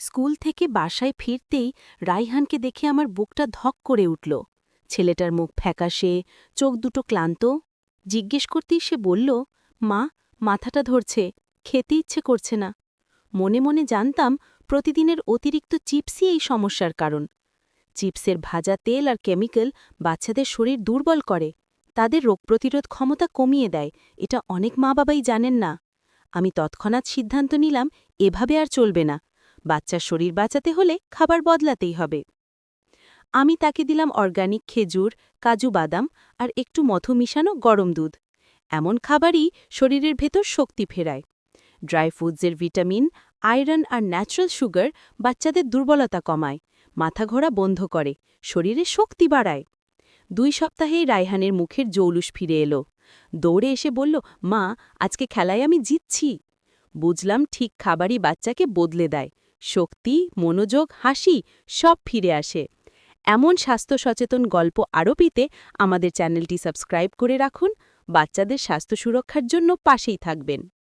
School থেকে বাসায় ফিরতেই রাইহানকে দেখে আমার বুকটা ধক করে উঠল। ছেলেটার মুখ ফ্যাকাশে, চোখ দুটো ক্লান্ত। জিজ্ঞেস করতেই সে বলল, মা, মাথাটা ধরছে, খেতে ইচ্ছে করছে না। মনে মনে জানতাম প্রতিদিনের অতিরিক্ত চিপসই এই সমস্যার কারণ। চিপসের ভাজা তেল আর কেমিক্যাল বাচ্চাদের শরীর দুর্বল করে। তাদের রোগ প্রতিরোধ ক্ষমতা কমিয়ে দেয়, এটা অনেক মা বাবাই জানেন না। আমি তৎক্ষণাৎ সিদ্ধান্ত নিলাম, এভাবে আর চলবে না। বাচ্চার শরীর বাঁচাতে হলে খাবার বদলাতেই হবে। আমি তাকে দিলাম অর্গানিক খেজুর, কাজু বাদাম আর একটু মধু মিশানো গরম দুধ। এমন খাবারই শরীরের ভেতর শক্তি ফেরায়। ড্রাই ফুডসের ভিটামিন, আয়রন আর ন্যাচারাল সুগার বাচ্চাদের দুর্বলতা কমায়, মাথা ঘোরা বন্ধ করে, শরীরে শক্তি বাড়ায়। দুই সপ্তাহেই রায়হানের মুখের জৌলুস ফিরে এলো। দৌড়ে এসে বলল, মা, আজকে খেলায় আমি জিতছি। বুঝলাম ঠিক খাবারই বাচ্চাকে বদলে দেয়। শক্তি, মনোযোগ, হাসি সব ফিরে আসে। এমন স্বাস্থ্য সচেতন গল্প আরও পেতে আমাদের চ্যানেলটি সাবস্ক্রাইব করে রাখুন। বাচ্চাদের স্বাস্থ্য সুরক্ষার জন্য পাশেই থাকবেন।